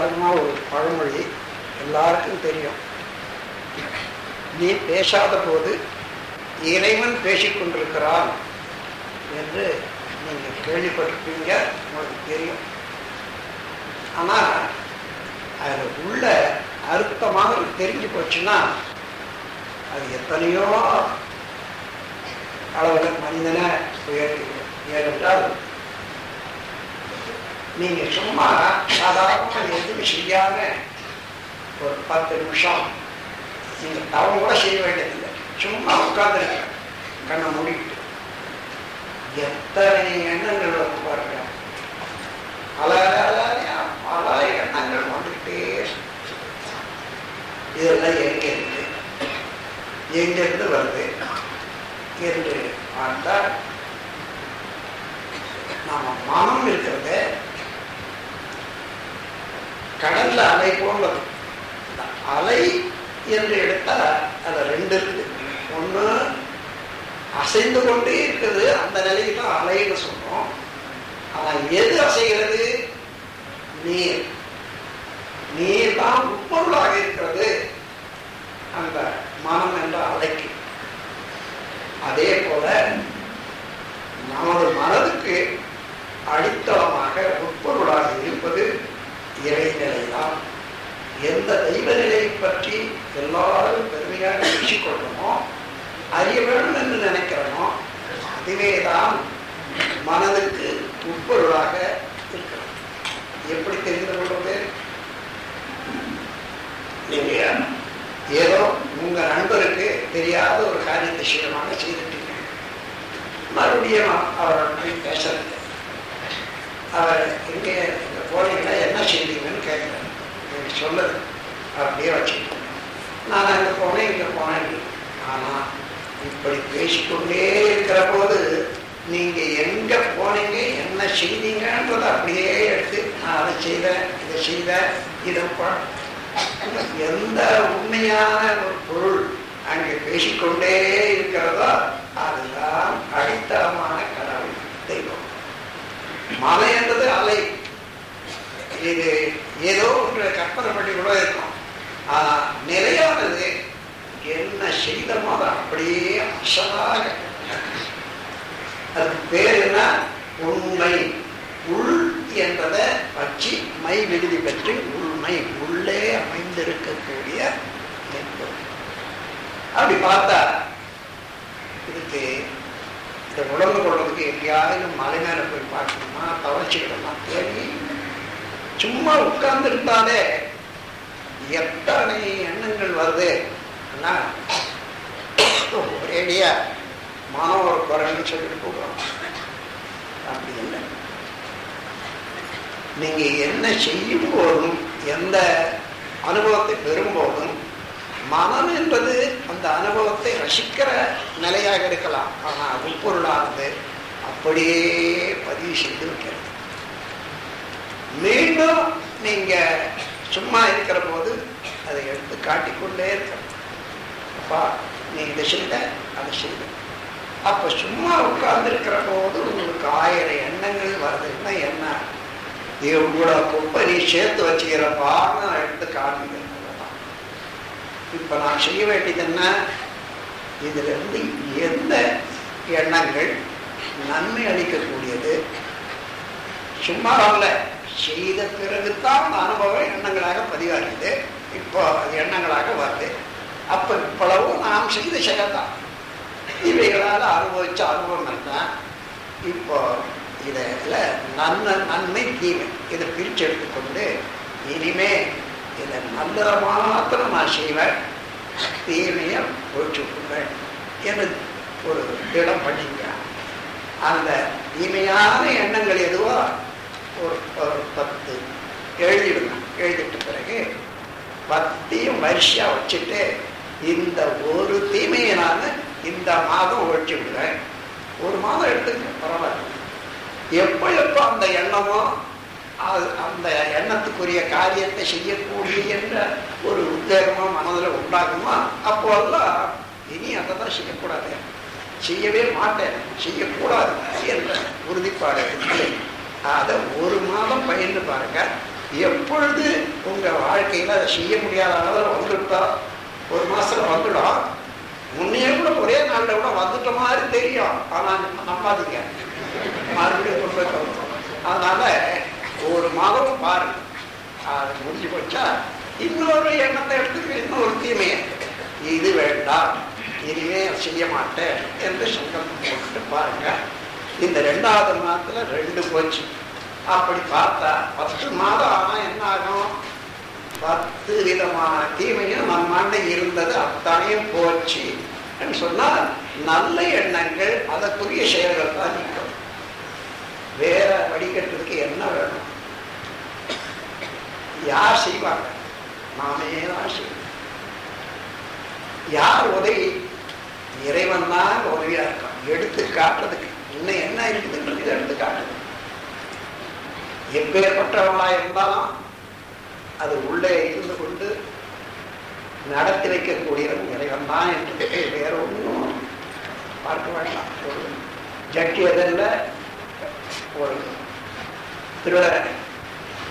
சாதாரணமாக ஒரு பழமொழி எல்லாருக்கும் தெரியும். நீ பேசாத போது இறைவன் பேசிக் கொண்டிருக்கிறான் என்று நீங்கள் கேள்விப்பட்டிருப்பீங்க உங்களுக்கு தெரியும். ஆனால் அதில் உள்ள அர்த்தமாக தெரிஞ்சு போச்சுன்னா அது எத்தனையோ அளவில் மனிதனை உயர்த்திவிடும் ஏனென்றால் நீங்க சும்மா சாதாரணமாக எதுவுமே செய்யாம ஒரு பத்து நிமிஷம் நீங்க தவம் கூட செய்ய வேண்டியதில்லை சும்மா உட்கார்ந்துருக்க கண்ணை மூடிக்கிட்டு எத்தனை எண்ணங்கள் வந்து பாருங்க பல பல எண்ணங்கள் வந்துக்கிட்டே இதெல்லாம் எங்க இருக்கு எங்கிருந்து வருது என்று பார்த்தால் நாம மனம் இருக்க கடல்ல அலை போன்றது. அலை என்று எடுத்தால் அது ரெண்டு இருக்குது. ஒண்ணு அசைந்து கொண்டே இருக்குது. அந்த நிலைக்கு தான் அலைன்னு சொல்றோம். ஆனா எது அசைகிறது? நீர். நீர் தான் உட்பொருளாக இருக்கிறது. அந்த மனம் என்ற அலைக்கு. அதே போல நமது மனதுக்கு அடித்தளமாக உட்பொருளாக இருப்பது இறைநிலைதான். எந்த தெய்வ நிலையை பற்றி எல்லாரும் பெருமையாக பேசிக்கொள்ளணுமோ அறிய வேண்டும் என்று நினைக்கிறோமோ அதுவே தான் மனதுக்கு உட்பொருளாக இருக்கிறது. எப்படி தெரிந்து கொள்வது? நீங்க ஏதோ உங்க நண்பருக்கு தெரியாத ஒரு காரியத்தை சீரமாக செய்துட்டீங்க. மறுபடியும் அவரோட பேசுறது. அவர் எங்கே போனீங்கன்னா என்ன செய்வீங்கன்னு கேட்குறேன். எனக்கு சொல்லுது அப்படியே வச்சுக்கிட்டேன் நான் அங்கே போனேன் இங்கே போனேன். ஆனால் இப்படி பேசிக்கொண்டே இருக்கிற போது நீங்கள் எங்கே போனீங்க என்ன செய்தீங்கன்றதை அப்படியே எடுத்து நான் அதை செய்தேன் இதை செய்தேன் இதை எந்த உண்மையான ஒரு பொருள் அங்கே பேசிக்கொண்டே இருக்கிறதோ அதுதான் அடித்தளமான கடவுள் தெய்வம். மலை என்றது அலை. இது ஏதோ ஒன்று கற்பனை பண்ணி கூட இருக்கும். ஆனால் நிலையானது என்ன செய்தமோ அதை அப்படியே அசலாக அதுக்கு பேர் என்ன? உண்மை. உள் என்றதை வச்சு மை விடுதி பெற்று உண்மை. உள்ளே அமைந்திருக்கக்கூடிய அப்படி பார்த்தா இதுக்கு இந்த உடம்பு கொள்றதுக்கு எங்கேயாவது மலை மேலே போய் பார்க்கணுமா? தவச்சிக்கணுமா தேடி சும்மா உட்கார்ந்து இருந்தாலே எத்தனை எண்ணங்கள் வருது? ஒரேடியா மனம் ஒரு குரல்னு சொல்லிட்டு போகிறோம். அப்படி இல்லை. நீங்க என்ன செய்யும் போதும் எந்த அனுபவத்தை பெறும்போதும் மனம் என்பது அந்த அனுபவத்தை ரசிக்கிற நிலையாக இருக்கலாம். ஆனால் உட்பொருளானது அப்படியே பதிவு செய்து வைக்கிறது. மீண்டும் நீங்க சும்மா இருக்கிற போது அதை எடுத்து காட்டிக்கொண்டே இருக்கணும். அப்பா நீ இதை செய்த அதை செய்த. அப்ப சும்மா உட்கார்ந்துருக்கிற போது உங்களுக்கு ஆயிரம் எண்ணங்கள் வருதுன்னா என்ன இவங்களோட குப்பை நீ சேர்த்து வச்சுக்கிறப்பான்னு நான் எடுத்து காட்டுங்க இப்போ இப்ப நான் செய்ய வேண்டியது என்ன? இதுல இருந்து எந்த எண்ணங்கள் நன்மை அளிக்கக்கூடியது? சும்மா வரல செய்த பிறகுதான் அந்த அனுபவம் எண்ணங்களாக பதிவாகிது இப்போ அது எண்ணங்களாக வருது. அப்ப இப்பளவும் நாம் செய்த செயல்தான். இவைகளால் அனுபவிச்ச அனுபவங்கள் தான் இப்போ இதில் நன்மை நன்மை தீமை. இதை பிரித்து எடுத்துக்கொண்டு இனிமே இதை நல்லதை மாத்திரம் நான் செய்வேன். தீமையை ஒழிச்சு விட்டுவேன் என்று ஒரு திடம் பண்ணிக்க அந்த தீமையான எண்ணங்கள் எதுவோ ஒரு ஒரு பத்து. எழுதிடணும் எழுதிட்ட பிறகு பத்தையும் வரிசையாக வச்சுட்டு இந்த ஒரு தீமையை நான் இந்த மாதம் ஒழிச்சு விடுறேன் ஒரு மாதம் எடுத்துங்க பரவாயில்ல. எப்போ எப்போ அந்த எண்ணமோ அது அந்த எண்ணத்துக்குரிய காரியத்தை செய்யக்கூடிய என்ற ஒரு உத்தேகமோ மனதில் உண்டாகுமோ அப்போல்லாம் இனி அதை தான் செய்யக்கூடாது. செய்யவே மாட்டேன். செய்யக்கூடாது என்ற உறுதிப்பாடு இல்லை. அதை ஒரு மாதம் பயின்று பாருங்க. எப்பொழுது உங்கள் வாழ்க்கையில் அதை செய்ய முடியாத அளவில் வந்துட்டா? ஒரு மாதத்தில் வந்துடும் முன்னே கூட ஒரே நாளில் கூட வந்துட்ட மாதிரி தெரியும். ஆனால் நம்பாதீங்க. மறுபடியும் கொண்டு போய் தரணும். அதனால ஒரு மாதம் பாருங்க. அது முடிஞ்சு போச்சா? இன்னொரு எண்ணத்தை எடுத்துக்க இன்னொரு தீமையை. இது வேண்டாம். இனிமே செய்ய மாட்டேன் என்று சங்கல்பம் போட்டு பாருங்கள் இந்த ரெண்டாவது மாதத்துல ரெண்டு போச்சு. அப்படி பார்த்தா பத்து மாதம் ஆனா என்ன ஆகும் பத்து விதமான தீமையும் நம்மாண்ட இருந்தது அத்தனையும் போச்சு. என்று சொன்னால் நல்ல எண்ணங்கள் அதற்குரிய செயல்கள் தான் நிற்கும். வேற வடிகட்டுறதுக்கு என்ன வேணும்? யார் செய்வாங்க? நாமே தான் செய்வோம். யார் உதவி? இறைவன் தான் உதவியா இருக்கான் எடுத்து காட்டுறதுக்கு இன்னும் என்ன இருக்குதுன்றது இதை எடுத்து காட்டுது எப்பேற்பட்டவங்களா இருந்தாலும் அது உள்ளே இருந்து கொண்டு நடத்தி வைக்கக்கூடியவன் இறைவன் தான் என்று வேற ஒன்றும் பார்க்க வேண்டாம். ஒரு ஜட்டி ஒரு திருட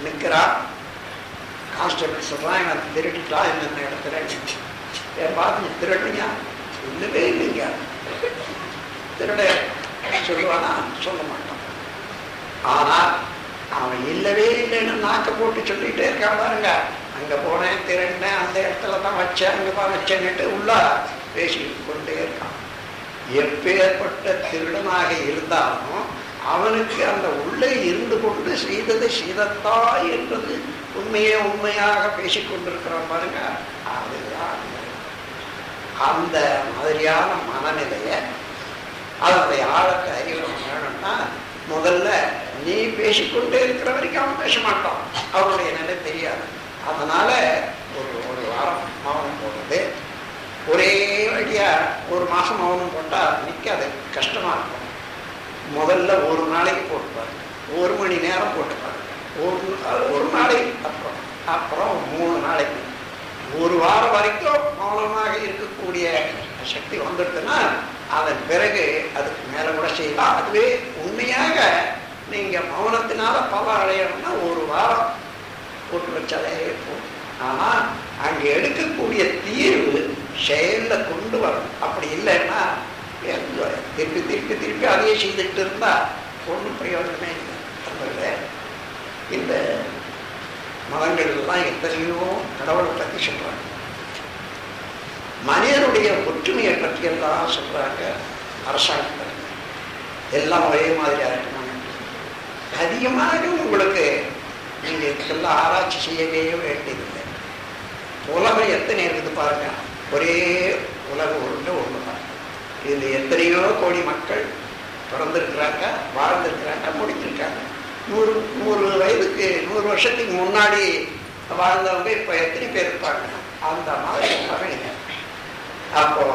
நிற்கிறான் கான்ஸ்டபிள் சொல்றான் இவன் திருடிட்டா என்னென்ன இடத்துல? என் பார்த்து நீ திருடுங்க இல்லவே இல்லைங்க. திருட சொல்லுவானா சொல்ல மாட்டான் ஆனா அவன் இல்லவே இல்லைன்னு நாக்க போட்டு சொல்லிட்டே இருக்கான் பாருங்க. அங்க போனேன் திரண்டேன் அந்த இடத்துல தான் வச்சேன் அங்கே தான் வச்சேன்னுட்டு உள்ள பேசிட்டு கொண்டே இருக்கான். எப்பேற்பட்ட திருடனாக இருந்தாலும் அவனுக்கு அந்த உள்ளே இருந்து கொண்டு செய்தது செய்தத்தா என்றது உண்மையே உண்மையாக பேசிக் கொண்டிருக்கிறான் பாருங்க. அதுதான் அந்த மாதிரியான மனநிலையை அதனுடைய ஆழத்தை அறிவு வேணும்னா முதல்ல நீ பேசிக்கொண்டே இருக்கிற வரைக்கும் அவன் பேச மாட்டான். அவனுடைய நிலை தெரியாது. அதனால ஒரு ஒரு வாரம் மௌனம் போடுறது. ஒரே வழியா ஒரு மாசம் மௌனம் போட்டா நிக்காது. கஷ்டமா இருக்கும். முதல்ல ஒரு நாளைக்கு போட்டு பாருங்க ஒரு மணி நேரம் போட்டு பாருங்க ஒரு ஒரு நாளைக்கு அப்புறம் அப்புறம் மூணு நாளைக்கு. ஒரு வாரம் வரைக்கும் மௌனமாக இருக்கக்கூடிய சக்தி வந்துடுதுன்னா அதன் பிறகு அதுக்கு மேலே கூட செய்யலாம். அதுவே உண்மையாக நீங்கள் மௌனத்தினால பலம் அடையணும்னா ஒரு வாரம் போட்டு வச்சாலே போதும். ஆனால் அங்கே எடுக்கக்கூடிய தீர்வு செயலில் கொண்டு வரணும். அப்படி இல்லைன்னா திருப்பி திருப்பி திருப்பி அதையே செய்துட்டு இருந்தால் ஒன்றும் பிரயோஜனமே இல்லை. இந்த மதங்கள்லாம் எத்தனையோ கடவுளை பற்றி சொல்கிறாங்க மனிதனுடைய ஒற்றுமையை பற்றி எல்லாம் சொல்றாங்க அரசாங்கத்தில் எல்லாம் ஒரே மாதிரியா இருக்கணும் அதிகமாக உங்களுக்கு நீங்க இதுக்கெல்லாம் ஆராய்ச்சி செய்யவே வேண்டியதில்லை. உலகம் எத்தனை இருக்குது பாருங்க. ஒரே உலக உருண்டை ஒன்று தான். இதுல எத்தனையோ கோடி மக்கள் பிறந்திருக்கிறாங்க வாழ்ந்திருக்கிறாங்க முடிச்சிருக்காங்க நூறு நூறு வயதுக்கு நூறு வருஷத்துக்கு முன்னாடி வாழ்ந்தவங்க இப்போ எத்தனை பேர் இருப்பாங்க? அந்த மாதிரி உலகம் அப்போ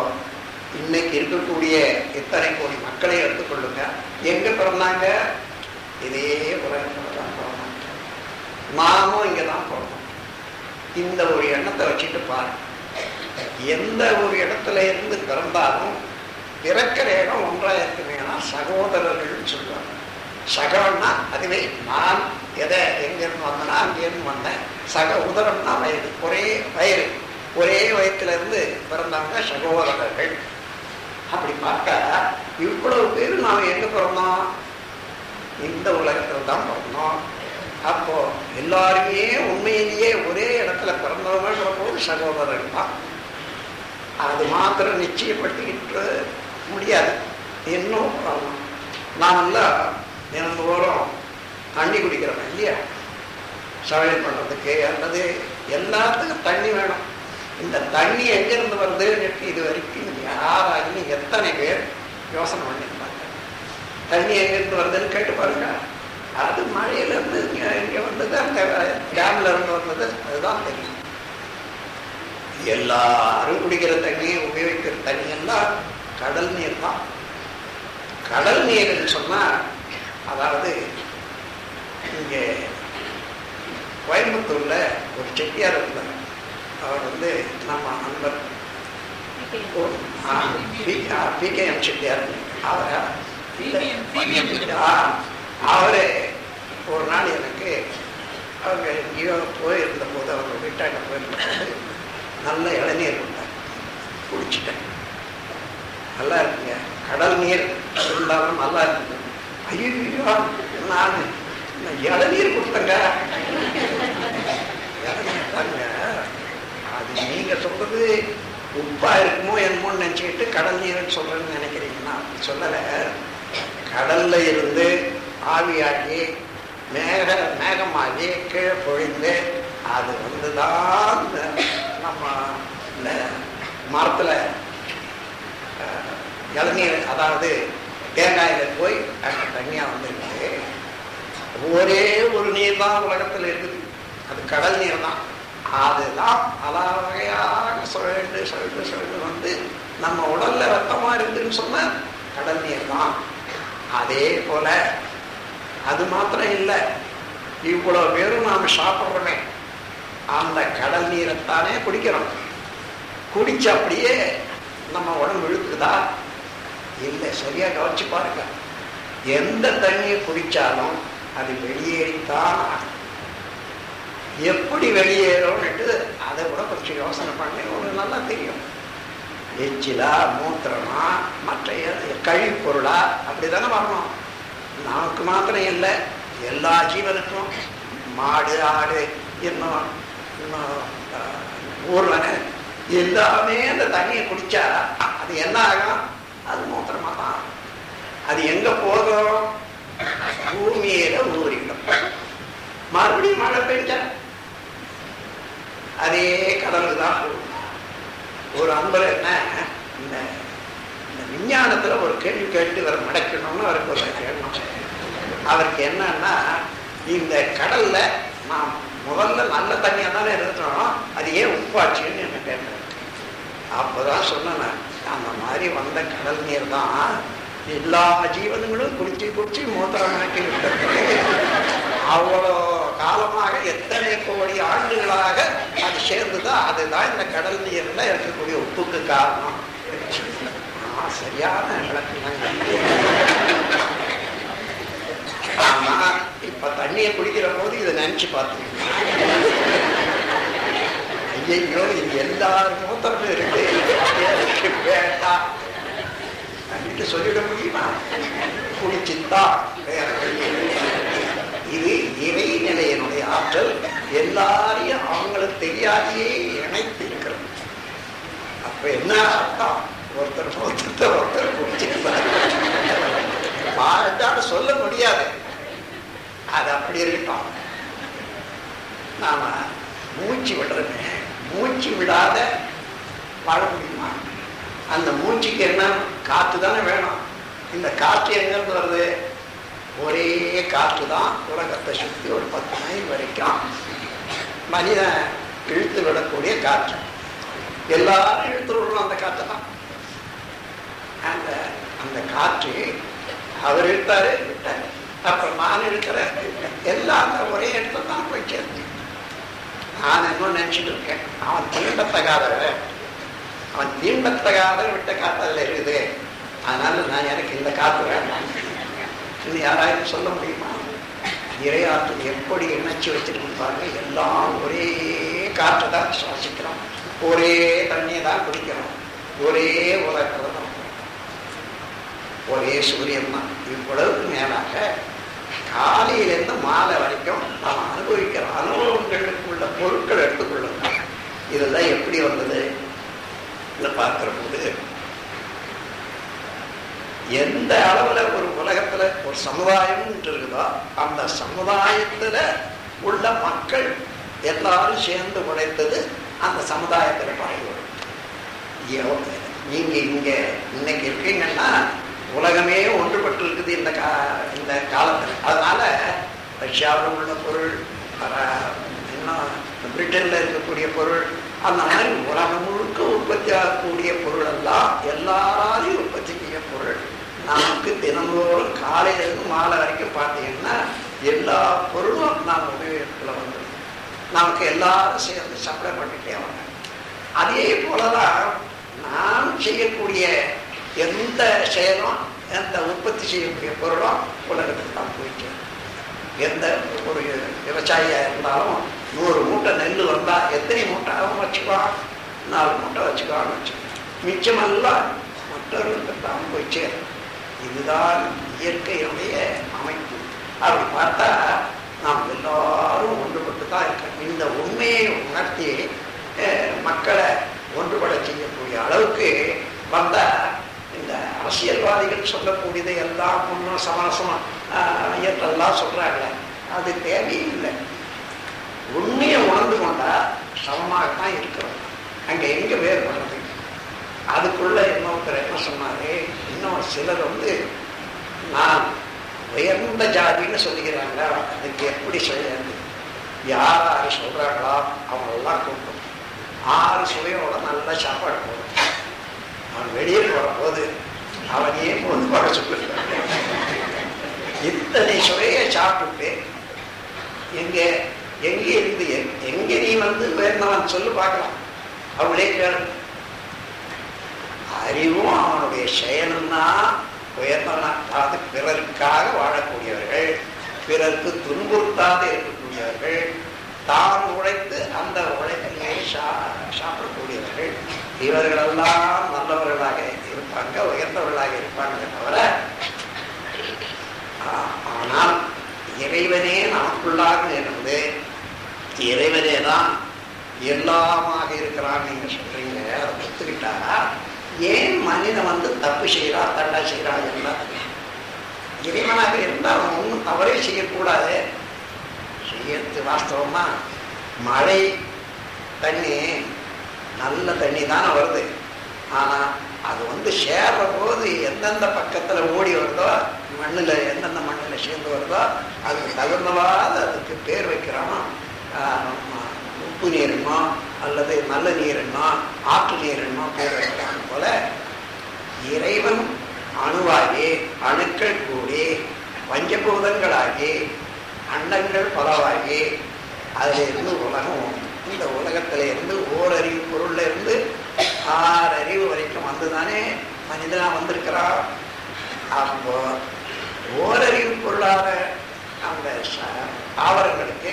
இன்னைக்கு இருக்கக்கூடிய இத்தனை கோடி மக்களை எடுத்துக்கொள்ளுங்க? எங்க பிறந்தாங்க? இதே உலகத்துல தான் பிறந்தாங்க. நாமும் இங்கே தான் பிறந்தோம். இந்த ஒரு எண்ணத்தை வச்சுட்டு பாருங்க எந்த ஒரு இடத்துல இருந்து பிறந்தாலும் பிறக்கிற இடம் ஒன்றா இருக்குமேனா சகோதரர்கள்னு சொல்லுவாங்க. சகம்னா அதுவே நான் எதை எங்கிருந்து வந்தேன்னா அங்கேருந்து வந்தேன். சக உதரம்னா வயது ஒரே வயிறு ஒரே வயத்துல இருந்து பிறந்தவங்க சகோதரர்கள். அப்படி பார்த்தா இவ்வளவு பேர் நாம் எங்க பிறந்தோம்? இந்த உலகத்துல தான் பிறந்தோம். அப்போ எல்லாருமே உண்மையிலேயே ஒரே இடத்துல பிறந்தவங்கன்ற போது சகோதரர்கள் தான். அது மாத்திரம் நிச்சயப்படுத்திக்கிட்டு முடியாது. இன்னும் நாமெல்லாம் தினந்தோறும் தண்ணி குடிக்கிறோம் இல்லையா? சமையல் பண்ணுறதுக்கு அல்லது எல்லாத்துக்கும் தண்ணி வேணும். இந்த தண்ணி எங்கிருந்து நெட்டு இது வரைக்கும் யாராலும் எத்தனை பேர் யோசனை பண்ணியிருப்பாங்க தண்ணி எங்கிருந்து வருதுன்னு கேட்டு பாருங்க. அது மழையிலேருந்து இங்கே இங்கே வந்தது அந்த டேம்ல இருந்து வந்தது அதுதான் தெரியும் எல்லாரும் குடிக்கிற தண்ணியை உபயோகிக்கிற தண்ணி எல்லாம் கடல் நீர் தான். கடல் நீர்னு சொன்னா அதாவது இங்கே கோயம்புத்தூர்ல ஒரு செட்டியார் இருந்தார். அவர் வந்து நம்ம நண்பர் பிகேஎம் செட்டியார். அவரை அவரு ஒரு நாள் எனக்கு அவங்க எங்கேயோ போயிருந்த போது அவங்க வீட்டாண்ட போயிருந்த போது நல்ல இளநீர் கொடுத்தாங்க குடிச்சிட்டேன். நல்லா இருக்குங்க. கடல் நீர் இருந்தாலும் நல்லா இருக்குது ஐயோ நான் இளநீர் கொடுத்தேங்க. நீங்கள் நீங்க சொல்றது உப்பா இருக்குமோ என்னமோன்னு நினச்சிக்கிட்டு கடல் நீர்னு சொல்றேன்னு நினைக்கிறீங்கன்னா அப்படி சொல்லலை. கடல்ல இருந்து ஆவியாகி மேக மேகமாகி கீழே பொழிந்து அது வந்து தான் நம்ம இந்த மரத்தில் இளநீர் அதாவது தேங்காயில் போய் அங்கே தண்ணியாக வந்துருக்கு ஒரே ஒரு நீர் தான் உலகத்தில் இருக்குது. அது கடல் நீர் தான் அதுதான் பல வகையாக சுழண்டு சுழண்டு சுழண்டு வந்து நம்ம உடல்ல ரத்தமா இருக்குன்னு சொன்ன கடல் நீர் தான். அதே போல அது மாத்திரம் இல்லை இவ்வளவு பேரும் நாம சாப்பிட்றோமே. அந்த கடல் நீரைத்தானே குடிக்கிறோம். குடிச்சு அப்படியே நம்ம உடம்பு இழுக்குதா? இல்லை சரியா கவனிச்சு பாருங்க. எந்த தண்ணியை குடிச்சாலும் அது வெளியேறித்தான் எப்படி வெளியேறும்னுட்டு அதை கூட கொஞ்சம் யோசனை பண்ணி உங்களுக்கு நல்லா தெரியும். எச்சிலா மூத்திரமா மற்ற கழிப்பொருளா? அப்படி தானே வரணும். நமக்கு மாத்திரம் இல்லை. எல்லா ஜீவனுக்கும் மாடு ஆடு இன்னும் இன்னும் ஆஹ், எல்லாமே அந்த தண்ணியை குடிச்சா அது என்ன ஆகும்? அது மூத்திரமா தான். அது எங்க போதும் பூமியில ஊறிடும். மறுபடியும் மழை பெஞ்சா அதே கடந்து தான் போகும். ஒரு அன்பர் என்ன? இந்த இந்த விஞ்ஞானத்தில் ஒரு கேள்வி கேட்டு இவரை மடக்கணும்னு அவருக்கு ஒரு கேள்வி. அவருக்கு என்னன்னா இந்த கடல்ல நாம் முதல்ல நல்ல தண்ணியாக தானே இருந்தோம் அது ஏன் உப்பாச்சுன்னு என்ன கேட்டேன் அப்பதான் சொன்னேன் அந்த மாதிரி வந்த கடல் நீர் தான் எல்லா ஜீவனங்களும் குடிச்சு குடிச்சு மூத்திரமாக்கி விட்டது. அவ்வளோ காலமாக எத்தனை கோடி ஆண்டுகளாக அது சேர்ந்துதான் அதுதான் இந்த கடல் நீர்ல இருக்கக்கூடிய உப்புக்கு காரணம். ஆ, சரியான ஆமா இப்ப தண்ணியை குடிக்கிற போது இதை நினைச்சு பார்த்தீங்க ஐயோ இது எல்லாரும் மூத்தமும் இருக்கு. வேண்டாம். அப்படின்ட்டு சொல்லிட முடியுமா? குடிச்சுதான் வேற இது இறைநிலையினுடைய ஆற்றல். எல்லாரையும் அவங்களுக்கு தெரியாதையே இணைத்து இருக்கிறது அப்ப என்ன அர்த்தம்? ஒருத்தர் ஒருத்தர் ஒருத்தர் குடிச்சிருப்பாரு வாழ்ந்தான்னு சொல்ல முடியாது. அது அப்படி இருக்கட்டும். நாம மூச்சு விடுறோமே. மூச்சு விடாத வாழ முடியுமா? அந்த மூச்சுக்கு என்ன? காற்று தானே வேணும். இந்த காற்று எங்கிருந்து வருது? ஒரே காற்று தான் உலகத்தை சுற்றி ஒரு பத்து மைல் வரைக்கும் மனிதன் இழுத்து விடக்கூடிய காற்று. எல்லாரும் இழுத்து விடணும் அந்த காற்றை தான் அந்த அந்த காற்று அவர் இழுத்தாரு விட்டாரு. அப்புறம் நான் இருக்கிறேன் எல்லாம் அந்த ஒரே இடத்துல தான் போய் சேர்ந்து. நான் என்ன நினைச்சிட்டு இருக்கேன். அவன் தீண்டத்தகாதவன். அவன் தீண்டத்தகாத விட்ட காற்றல்ல இருக்குது. அதனால நான் எனக்கு இந்த காற்று வேண்டாம். இன்னும் யாராவது சொல்ல முடியுமா? இறையாற்று எப்படி இணைச்சி வச்சிருக்கு பாருங்க. எல்லாம் ஒரே காற்றை தான் சுவாசிக்கிறோம். ஒரே தண்ணியை தான் குடிக்கிறோம். ஒரே உலகம் ஒரே சூரியன் தான். இவ்வளவுக்கு மேலாக காலையிலேருந்து மாலை வரைக்கும் நாம் அனுபவிக்கிற அனுபவங்களுக்குள்ள பொருட்கள் எடுத்துக்கொள்ளுங்க இதெல்லாம் எப்படி வந்தது? இதை பார்க்கிற போது எந்த அளவுல ஒரு உலகத்துல ஒரு சமுதாயம் இருக்குதோ அந்த சமுதாயத்துல உள்ள மக்கள் எல்லாரும் சேர்ந்து உழைத்தது அந்த சமுதாயத்துல பழகி வரும். நீங்கள் நீங்க இங்க இன்னைக்கு இருக்கீங்கன்னா உலகமே ஒன்றுபட்டு இருக்குது இந்த கா இந்த காலத்துல. அதனால ரஷ்யாவில் உள்ள பொருள் இன்னும் பிரிட்டன்ல இருக்கக்கூடிய பொருள் அந்த மாதிரி உலகம் முழுக்க உற்பத்தி ஆகக்கூடிய பொருள் எல்லாம் எல்லாராலையும் உற்பத்தி நமக்கு தினந்தோறும் காலையிலிருந்து மாலை வரைக்கும் பார்த்தீங்கன்னா எல்லா பொருளும் நாம் உபயோகத்தில் வந்துடும் நமக்கு எல்லாரும் சேர்ந்து சப்ளை பண்ணிட்டே வாங்க அதே போலதான் நாம் செய்யக்கூடிய எந்த செயலும் எந்த உற்பத்தி செய்யக்கூடிய பொருளும் உலகத்துக்கு தான் போயிட்டு எந்த ஒரு விவசாயியா இருந்தாலும் நூறு மூட்டை நெல் வந்தா எத்தனை மூட்டை அவன் வச்சுக்குவான் நாலு மூட்டை வச்சுக்குவான்னு வச்சு மிச்சமெல்லாம் மற்றவர்களுக்கு தான் போய் சேரும் இதுதான் இயற்கையுடைய அமைப்பு. அப்படி பார்த்தா நாம் எல்லாரும் ஒன்றுபட்டு தான் இருக்கோம். இந்த உண்மையை உணர்த்தி மக்களை ஒன்றுபட செய்யக்கூடிய அளவுக்கு வந்தால் இந்த அரசியல்வாதிகள் சொல்லக்கூடியதை எல்லாம் பொண்ணும் சமாசம் என்றெல்லாம் சொல்றாங்களே. அது தேவையில்லை. உண்மையை உணர்ந்து கொண்டா சமமாகத்தான் இருக்கிறோம். அங்கே எங்க வேறுபடுறது அதுக்குள்ள இன்னொருத்தர் என்ன சொன்னாரு? இன்னும் சிலர் வந்து நான் உயர்ந்த ஜாதின்னு சொல்லிக்கிறாங்க. அதுக்கு எப்படி செய்யறது யார் யாரு சொல்றாங்களோ? அவங்களெல்லாம் கூப்பிடும். ஆறு சுவையோட நல்ல சாப்பாடு போடும். அவன் வெளியே வரும்போது அவனையே பொது வர சொல்லிருக்கான் இத்தனை சுவையை சாப்பிட்டுட்டு எங்கே எங்கே இருந்து எங்கே நீ வந்து வேணவன் சொல்லு பார்க்கலாம். அவங்களே கேளு. அறிவும் அவனுடைய செயலும் தான் பிறருக்காக வாழக்கூடியவர்கள் பிறருக்கு துன்புறுத்தாது இருக்கக்கூடியவர்கள் தான் உழைத்து அந்த உழைப்பிலே சா சாப்பிடக்கூடியவர்கள். இவர்களெல்லாம் நல்லவர்களாக இருப்பாங்க உயர்ந்தவர்களாக இருப்பாங்க தவிர ஆனால் இறைவனே நமக்குள்ளாக இருந்து இறைவனே தான் எல்லாமாக இருக்கிறான் நீங்க சொல்றீங்க. அதை ஒத்துக்கிட்டா ஏன் மனிதன் வந்து தப்பு செய்கிறான் தண்டா செய்கிறான் என்றார் இறைவனாக இருந்தால் அவன் ஒன்றும் தவறே செய்யக்கூடாது. செய்யறது வாஸ்தவமா? மழை தண்ணி நல்ல தண்ணி தானே வருது. ஆனால் அது வந்து சேர்ற போது எந்தெந்த பக்கத்தில் ஓடி வருதோ மண்ணில் எந்தெந்த மண்ணில் சேர்ந்து வருதோ அதுக்கு தகுந்தவாத அதுக்கு பேர் வைக்கிறோம் உப்பு நீருமோ அல்லது நல்ல நீருன்னோ ஆற்று நீருன்னோ பேர் வைக்கிறாங்க போல இறைவன் அணுவாகி அணுக்கள் கூடி பஞ்சபூதங்களாகி அண்டங்கள் பலவாகி அதிலிருந்து உலகம் இந்த உலகத்துல இருந்து ஓரறிவு பொருள்ல இருந்து ஆறு வரைக்கும் வந்துதானே மனிதனா வந்திருக்கிறான் அப்போ ஓரறிவு பொருளாக அந்த தாவரங்களுக்கு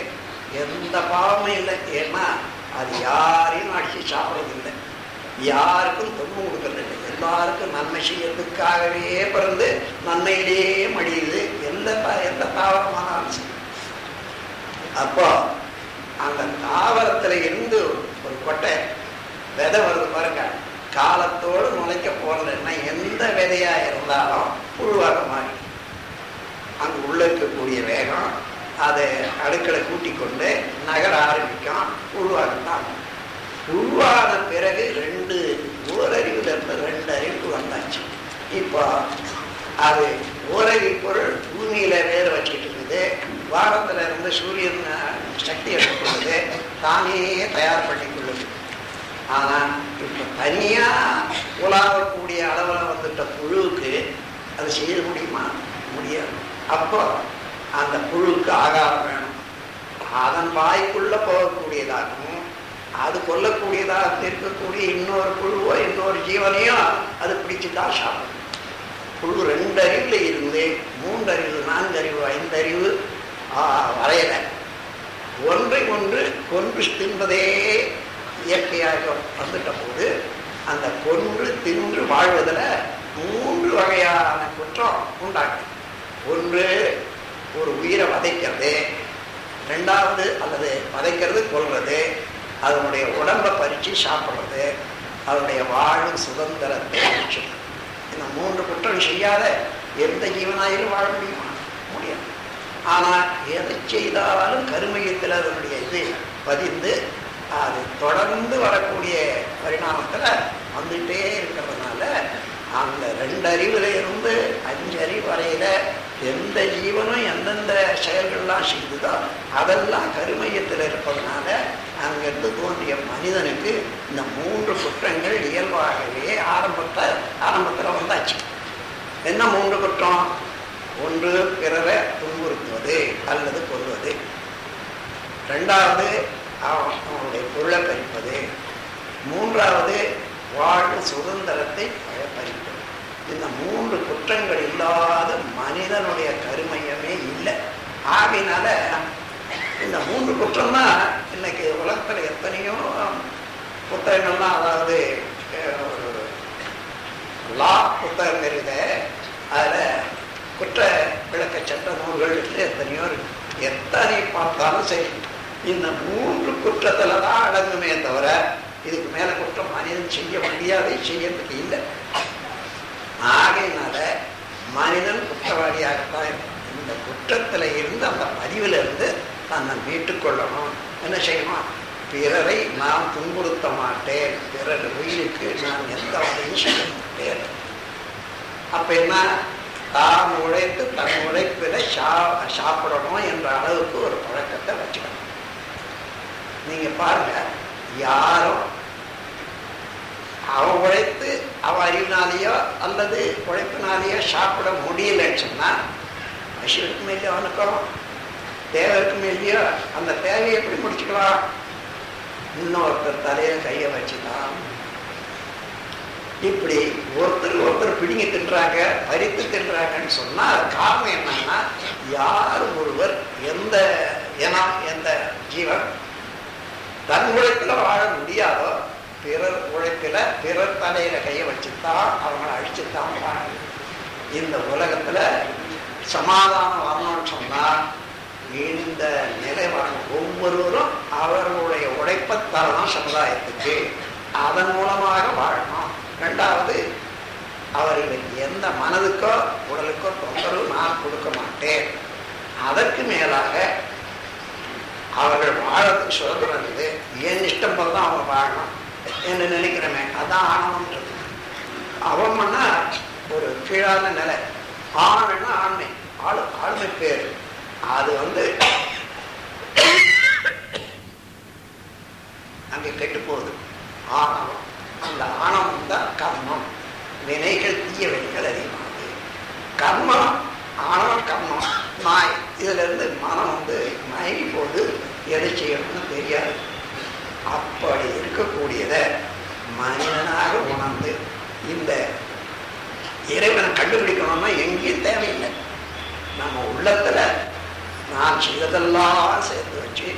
எந்த பாவமும் இல்லை. ஏன்னா அது யாரையும் அடிச்சு சாப்பிட்றது இல்லை. யாருக்கும் துன்பம் கொடுக்கறது இல்லை. எல்லாருக்கும் நன்மை செய்யறதுக்காகவே பிறந்து நன்மையிலேயே மடியுது. எந்த எந்த தாவரமானாலும் சரி. அப்போ அந்த தாவரத்துல இருந்து ஒரு கொட்டை விதை வருது பாருங்க. காலத்தோடு முளைக்க போறதுன்னா எந்த விதையா இருந்தாலும் புழுவாக மாறி அங்கு உள்ள இருக்கக்கூடிய வேகம் அதை அடுக்களை கூட்டி கொண்டு நகர ஆரம்பிக்கும் உருவாகத்தான் உருவான பிறகு ரெண்டு ஓரறிவில் இருந்த ரெண்டு அறிவுக்கு வந்தாச்சு. இப்போ அது ஓரறி பொருள் பூமியில வேறு வச்சுட்டு இருக்குது. வாரத்தில் இருந்து சூரியன் சக்தி எடுத்துக்கொள்வது தானே தயார் பண்ணி கொள்ளுது ஆனால் இப்போ தனியாக உலாவக்கூடிய அளவில் வந்துட்ட புழுவுக்கு அது செய்ய முடியுமா? முடியாது. அப்போ அந்த புழுக்கு ஆகாரம் வேணும். அதன் வாய்க்குள்ள போகக்கூடியதாகவும் அது கொல்லக்கூடியதாக இருக்கக்கூடிய இன்னொரு புழுவோ இன்னொரு ஜீவனையோ அது பிடிச்சுதான் சாப்பிடும். புழு ரெண்டு அறிவுல இருந்து மூன்று அறிவு நான்கு அறிவு ஐந்து அறிவு வரையல ஒன்றை ஒன்று கொன்று தின்பதே இயற்கையாக வந்துட்ட போது அந்த கொன்று தின்று வாழ்வதில் மூன்று வகையான குற்றம் உண்டாக்கு ஒன்று ஒரு உயிரை வதைக்கிறது ரெண்டாவது அல்லது வதைக்கிறது கொள்வது அதனுடைய உடம்பை பறித்து சாப்பிட்றது அதனுடைய வாழும் சுதந்திரத்தை அழிச்சிடும் இந்த மூன்று குற்றம் செய்யாத எந்த ஜீவனாயிலும் வாழ முடியுமா? முடியாது. ஆனால் எதை செய்தாலும் கருமையத்தில் அதனுடைய இது பதிந்து அது தொடர்ந்து வரக்கூடிய பரிணாமத்தில் வந்துட்டே இருக்கிறதுனால அந்த ரெண்டு அறிவுல இருந்து அஞ்சு அறிவு வரையில எந்த ஜீவனும் எந்தெந்த செயல்கள்லாம் செய்ததோ அதெல்லாம் கருமையத்தில் இருப்பதனால அங்கிருந்து தோன்றிய மனிதனுக்கு இந்த மூன்று குற்றங்கள் இயல்பாகவே ஆரம்பத்தை ஆரம்பத்தில் வந்தாச்சு. என்ன மூன்று குற்றம்? ஒன்று பிறரை துன்புறுத்துவது அல்லது கொள்வது ரெண்டாவது அவனுடைய பொருளை பறிப்பது. மூன்றாவது வாழ்வு சுதந்திரத்தை பறிப்பது இந்த மூன்று குற்றங்கள் இல்லாத மனிதனுடைய கருமையமே இல்லை. ஆகையினால இந்த மூன்று குற்றம் தான் புத்தகங்கள்லாம் அதாவது ஒரு லா புத்தகம் இருக்குது. அதில் குற்ற விளக்க சட்ட நூல்கள் எத்தனையோ எத்தனை பார்த்தாலும் சரி இந்த மூன்று குற்றத்தில் தான் அடங்குமே தவிர இதுக்கு மேலே குற்றம் மனிதன் செய்ய முடியாது செய்யறதுக்கு இல்லை. ஆகையினால மனிதன் குற்றவாளியாகத்தான் இந்த குற்றத்தில் இருந்து அந்த பதிவிலிருந்து தன்னை மீட்டுக் கொள்ளணும் என்ன செய்யணும்? பிறரை நான் துன்புறுத்த மாட்டேன். பிறர் உயிருக்கு நான் எந்த வகையும் செய்ய மாட்டேன். அப்ப என்ன? தான் உழைத்து தன் உழைப்பில சா சாப்பிடணும் என்ற அளவுக்கு ஒரு பழக்கத்தை வச்சுக்கணும். நீங்க பாருங்க யாரும் அவன் உழைத்து அவன் அறிவினாலேயோ அல்லது உழைப்பினாலேயோ சாப்பிட முடியலன்னு சொன்னா பசிக்கு மேலே அவனுக்கும் தேவை இல்லையோ அந்த தேவையை எப்படி முடிச்சுக்கலாம்? இன்னொருத்தர் தலையில கையை வச்சுதான். இப்படி ஒருத்தர் ஒருத்தர் பிடிங்கி தின்றாங்க பறித்து தின்றாங்கன்னு சொன்னா அது காரணம் என்னன்னா யார் ஒருவர் எந்த இனம் எந்த ஜீவன் தன் உழைப்பில் வாழ முடியாதோ பிறர் உழைப்பில பிறர் தலையில கையை வச்சுத்தான் அவங்களை அழிச்சுத்தான் இந்த உலகத்துல சமாதானம் வரணும்னு சொன்னா இந்த நிலை வரணும் ஒவ்வொருவரும் அவர்களுடைய உழைப்பை தரணும் சமுதாயத்துக்கு அதன் மூலமாக வாழணும். ரெண்டாவது அவர்களுக்கு எந்த மனதுக்கோ உடலுக்கோ தொந்தரவு நான் கொடுக்க மாட்டேன். அதற்கு மேலாக அவர்கள் வாழறதுக்கு சுதந்திரம் இருக்குது. என் இஷ்டம் போல தான் அவங்க வாழணும்? என்று நினைக்கிறமே அதான் ஆணவம்ன்றது அவம்னா ஒரு கீழான நிலை. ஆணுன்னா ஆண்மை. ஆளு ஆண்மை பேர். அது வந்து அங்கே கெட்டு போகுது ஆணவம் அந்த ஆணவம் தான் கர்மம் வினைகள் தீய வினைகள் அதிகமாகுது கர்மம் ஆணவம் கர்மம் நாய் இதுல இருந்து மனம் வந்து மயங்கி போது எதை செய்யணும்னு தெரியாது அப்படி இருக்கக்கூடியதை மனிதனாக உணர்ந்து இந்த இறைவனை கண்டுபிடிக்கணும்னா எங்கேயும் தேவையில்லை நம்ம உள்ளத்துல நான் செய்ததெல்லாம் சேர்த்து வச்சு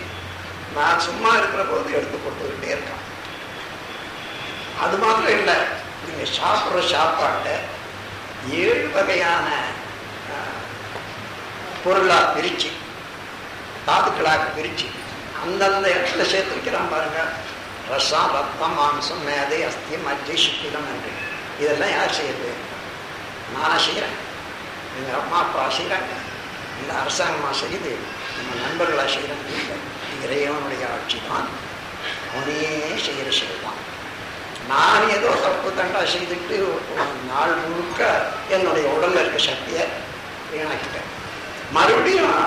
நான் சும்மா இருக்கிற போது எடுத்து கொடுத்துக்கிட்டே இருக்கான் அது மாத்திரம் இல்லை நீங்க சாப்பிட்ற சாப்பாட்டை ஏழு வகையான ஆஹ், பொருளா பிரிச்சு தாதுக்களாக பிரிச்சு அந்தந்த இடத்துல சேர்த்து வைக்கிறான் பாருங்க ரசம் ரத்தம் மாம்சம் மேதை அஸ்தி மஜ்ஜை சுக்கிலம் என்று. இதெல்லாம் யார் செய்யறது? நானா செய்கிறேன் எங்கள் அம்மா அப்பா செய்கிறாங்க இந்த அரசாங்கமாக செய்யுது நம்ம நண்பர்களாக செய்கிறாங்க இல்லை இறைவனுடைய ஆட்சி தான் அவனே செய்கிற செய்வான். நான் ஏதோ தப்பு தண்டா செய்துட்டு ஒரு நாள் முழுக்க என்னுடைய உடலில் இருக்க சக்தியை வீணாக்கிட்டேன். மறுபடியும்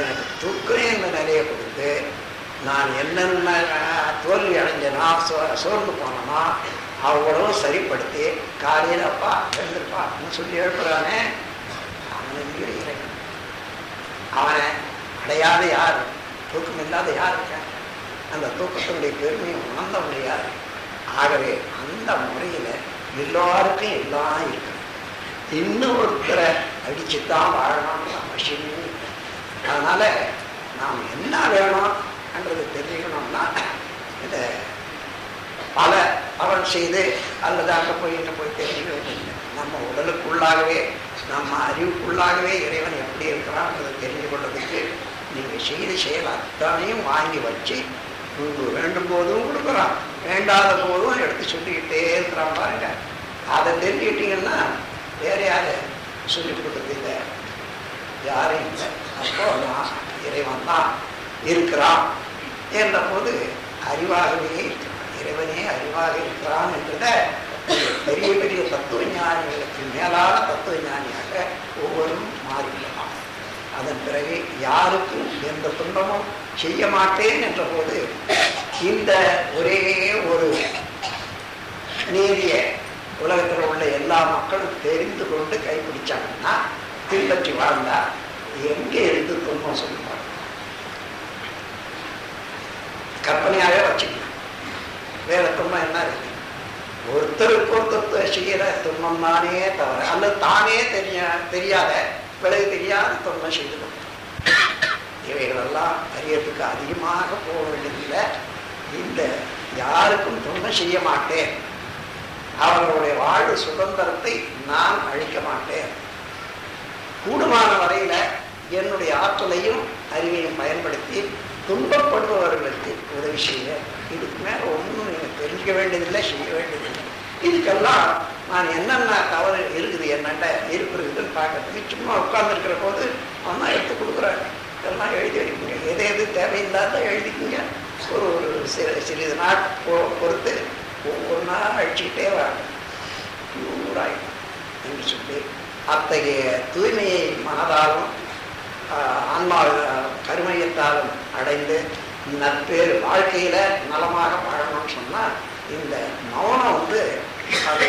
எனக்கு தூக்கம் என்ற நிலையை கொடுத்து நான் என்னென்ன தோல்வி அடைஞ்சனா சோ சோர்ந்து போனோமா அவ்வளவும் சரிப்படுத்தி காலையில் அப்பா எழுந்திருப்பா அப்படின்னு சொல்லி எழுப்புறானே. அவனை இறக்கணும் அவனை அடையாத யார்? தூக்கம் இல்லாத யார் அந்த தூக்கத்தினுடைய பெருமையை உணர்ந்தவங்க யார்? ஆகவே அந்த முறையில் எல்லாருக்கும் எல்லாம் இருக்கணும். இன்னும் ஒருத்தரை அடிச்சுத்தான் வாழணும்னு அவசியமே இல்லை. அதனால் நாம் என்ன வேணும்? என்றது தெரிஞ்சுக்கணும்னா இந்த பல அவன் செய்து அல்லது அங்கே போய் இங்கே போய் தெரிஞ்சுக்கணும் நம்ம உடலுக்குள்ளாகவே நம்ம அறிவுக்குள்ளாகவே இறைவன் எப்படி இருக்கிறான்றதை தெரிஞ்சு கொள்றதுக்கு நீங்கள் செய்த செயல் அத்தனையும் வாங்கி வச்சு உங்களுக்கு வேண்டும் போதும் கொடுக்குறான் வேண்டாத போதும் எடுத்து சொல்லிக்கிட்டே இருக்கிறான் பாருங்க. அதை தெரிஞ்சுக்கிட்டீங்கன்னா வேற யாரு சொல்லி கொடுக்குறது இல்லை? யாரும் இல்லை. அப்போ நான் இறைவன் தான் இருக்கிறான். என்ற போது அறிவாகவே இருக்கிறான் இறைவனே அறிவாக இருக்கிறான் என்றத பெரிய பெரிய தத்துவ ஞானிகளுக்கு மேலான தத்துவ ஞானியாக ஒவ்வொரும் மாறிவிடலாம். அதன் பிறகு யாருக்கும் எந்த துன்பமும் செய்ய மாட்டேன் என்ற போது இந்த ஒரே ஒரு நீதிய உலகத்தில் உள்ள எல்லா மக்களும் தெரிந்து கொண்டு கைப்பிடிச்சாங்கன்னா பின்பற்றி வாழ்ந்தா எங்கே இருந்து துன்பம் சொல்லுவாங்க கற்பனையாகவே வச்சுக்கலாம் வேற துன்பம் என்ன இருக்கு? ஒருத்தருக்கு ஒருத்தர் செய்யற துன்பம் தானே தவிர அல்லது தானே தெரிய தெரியாத விலகு தெரியாத துன்பம் செய்து இவைகளெல்லாம் அறியறதுக்கு அதிகமாக போக வேண்டியதில்லை. இந்த யாருக்கும் துன்பம் செய்ய மாட்டேன். அவர்களுடைய வாழ்வு சுதந்திரத்தை நான் அழிக்க மாட்டேன். கூடுமான வரையில என்னுடைய ஆற்றலையும் அறிவையும் பயன்படுத்தி துன்பப்படுபவர்களுக்கு உதவி செய்ய இதுக்கு மேலே ஒன்றும் எனக்கு தெரிஞ்சுக்க வேண்டியதில்லை செய்ய வேண்டியதில்லை. இதுக்கெல்லாம் நான் என்னென்ன தவறு இருக்குது என்னென்ன இருக்கிறதுன்னு பார்க்கறதுக்கு சும்மா உட்கார்ந்துருக்கிற போது அவன் எடுத்து கொடுக்குறாங்க. இதெல்லாம் எழுதி வைக்குங்க எது எது தேவையில்லாத எழுதிக்கிங்க. ஒரு ஒரு சிறு சிறிது நாள் பொ- பொறுத்து ஒவ்வொரு நாள் அழிச்சுக்கிட்டே வாங்க. நூறாயிடும் என்று சொல்லி அத்தகைய தூய்மையை மனதாலும் ஆன்மா கருமையத்தாலும் அடைந்து நற்பேறு வாழ்க்கையில நலமாக வாழணும்னு சொன்னா இந்த மௌனம் வந்து அது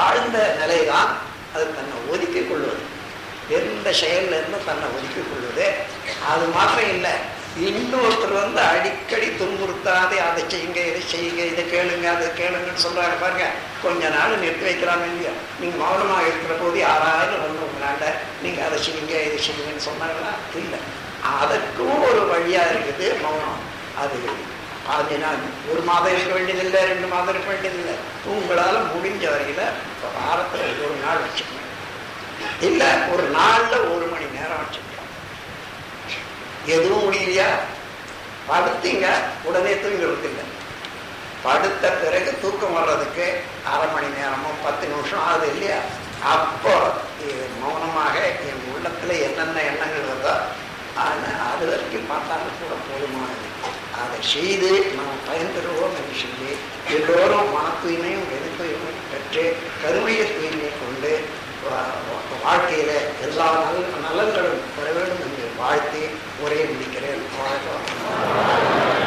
ஆழ்ந்த நிலைதான் அது தன்னை ஒதுக்கிக் கொள்வது எந்த செயல்ல இருந்து தன்னை ஒதுக்கிக் கொள்வது அது மாத்திரம் இல்லை இன்னொருத்தர் வந்து அடிக்கடி துன்புறுத்தாதே அதை செய்யுங்க இதை செய்யுங்க இதை கேளுங்க அதை கேளுங்கன்னு சொல்றாங்க பாருங்க. கொஞ்ச நாள் நிறுத்தி வைக்கிறாங்க இல்லையா? நீங்கள் மௌனமாக இருக்கிற போது யாராவது வந்து உங்களாண்ட அதை செய்யுங்க இதை செய்யுங்கன்னு சொன்னாங்களா? இல்லை. அதற்கும் ஒரு வழியாக இருக்குது மௌனம். அது அது நான் ஒரு மாதம் இருக்க வேண்டியதில்லை ரெண்டு மாதம் இருக்க வேண்டியதில்லை. உங்களால் முடிஞ்ச வரையில் வாரத்தில் ஒரு நாள் வச்சுக்கணும். இல்லை ஒரு நாளில் ஒரு மணி நேரம் வச்சுக்கணும். எதுவும் முடியலையா? படுத்தீங்க உடனே தூங்கிறது இல்லை படுத்த பிறகு தூக்கம் வர்றதுக்கு அரை மணி நேரமும் பத்து நிமிஷம் ஆகுது இல்லையா? அப்போ மௌனமாக என் உள்ளத்துல என்னென்ன எண்ணங்கள் வருதோ ஆனால் அது வரைக்கும் பார்த்தாலும் கூட போதுமானது அதை செய்து நாம் பயன்பெறுவோம் என்று சொல்லி எல்லோரும் மன தூய்மையும் வெளி தூய்மையும் பெற்று கருமைய தூய்மையை கொண்டு வாழ்க்கையில எல்லா நல் நலன்களும் பெற வேண்டும் என்று வாழ்த்தி உரையை முடிக்கிறேன். வணக்கம்